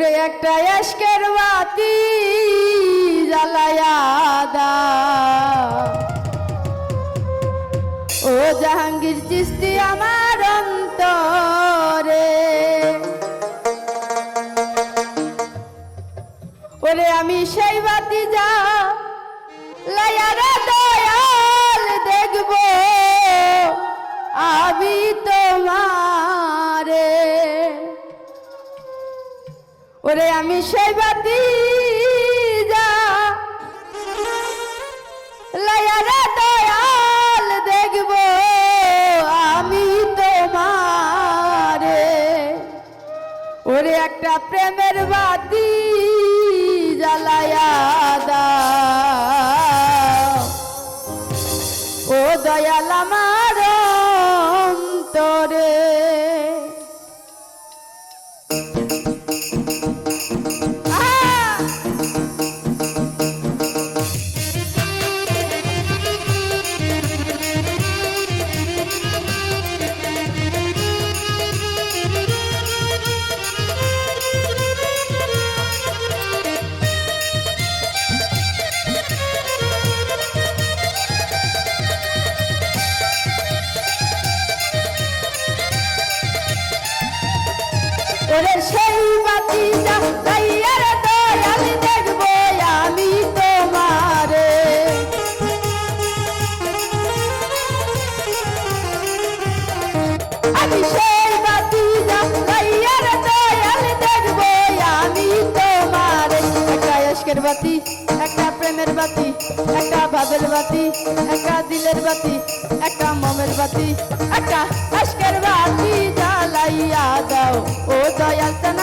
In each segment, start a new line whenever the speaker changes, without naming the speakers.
ওরে একটা এসকের বাতি জ্বালায়া দা ও জাহাঙ্গীর চিস্তি আমার অন্তরে। ওরে আমি সেই ওরে আমি সেই বাতি লায়ারে দয়াল দেখব আমি তোমারে। ওরে একটা প্রেমের বাতি বাতি, একটা প্রেমের বাতি, একটা ভাবের বাতি, একটা দিলের বাতি, একটা মমের বাতি, একটা আজকের দাও। ও দয়াল তেন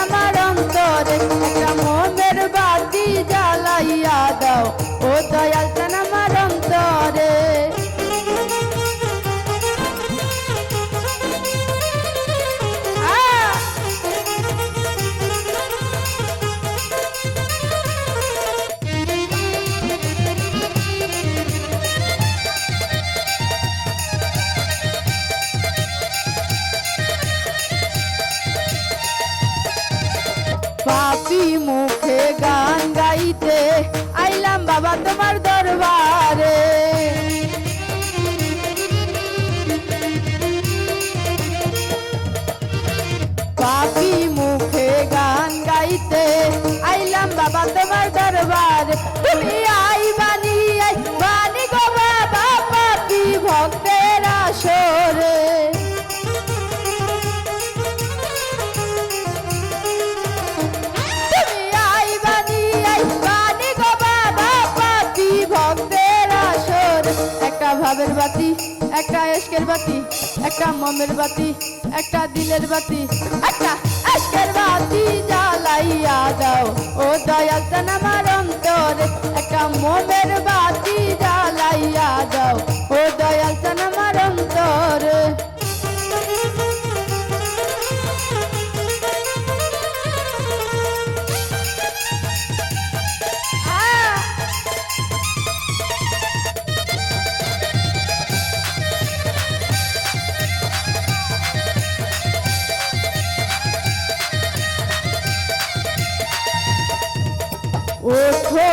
বাতি একটা এসকের বাতি একটা মমের বাতি একটা দিলের বাতি একটা এসকের বাতি।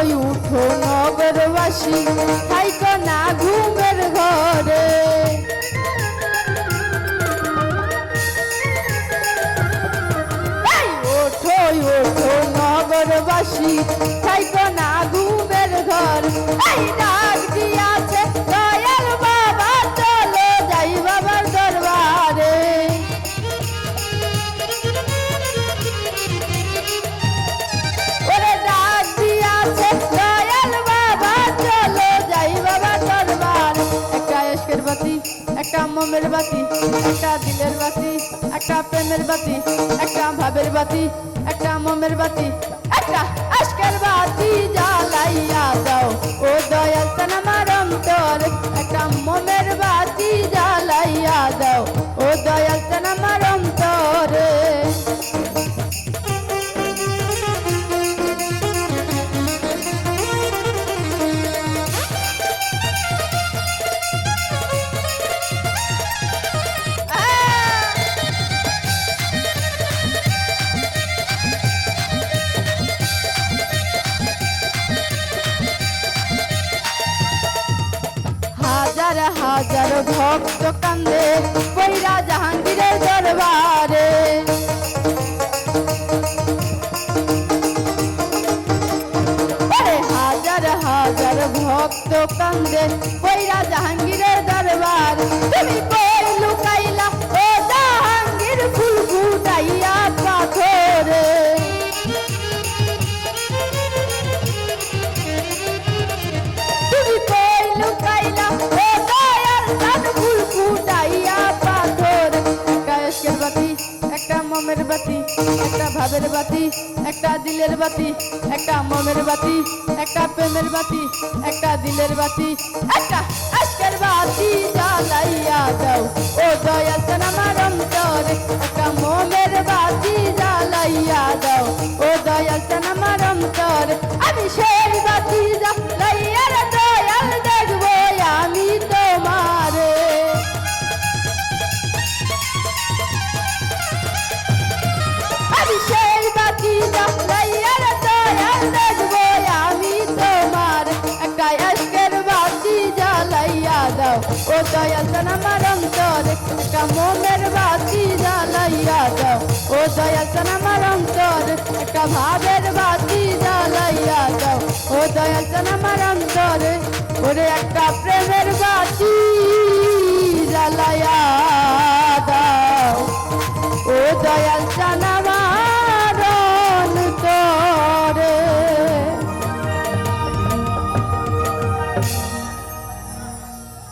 উঠো নগরবাসী? থাইকো না ঘুমের ঘরে। ওঠো ওঠো নগরবাসী। থাইকো না ঘুমের ঘর। মমের বাতি, একটা দিলের বাতি, একটা প্রেমের বাতি, একটা ভাবের বাতি, একটা মমের বাতি, একটা আজকের বাতি জ্বালাইয়া দাও। ও দয়াল তেন আমার অন্তর, একটা মমের বাতি জ্বালাইয়া দাও। ও দয়াল তেন বাতি, একটা ভাবের বাতি, একটা দিলের বাতি, একটা মমের বাতি, একটা প্রেমের বাতি, একটা দিলের বাতি, একটা আজকের বাতি জ্বালাইয়া দাও। ও দয়াল ও দয়াল সনামারম তোর একটা মোমের বাতি জ্বালাইয়া দাও। ও দয়াল সনামারম তোর একটা ভাবের বাতি জ্বালাইয়া দাও। ও দয়াল সনামারম তোর ওরে একটা প্রেমের বাতি জ্বালাইয়া দাও। ও দয়াল সনা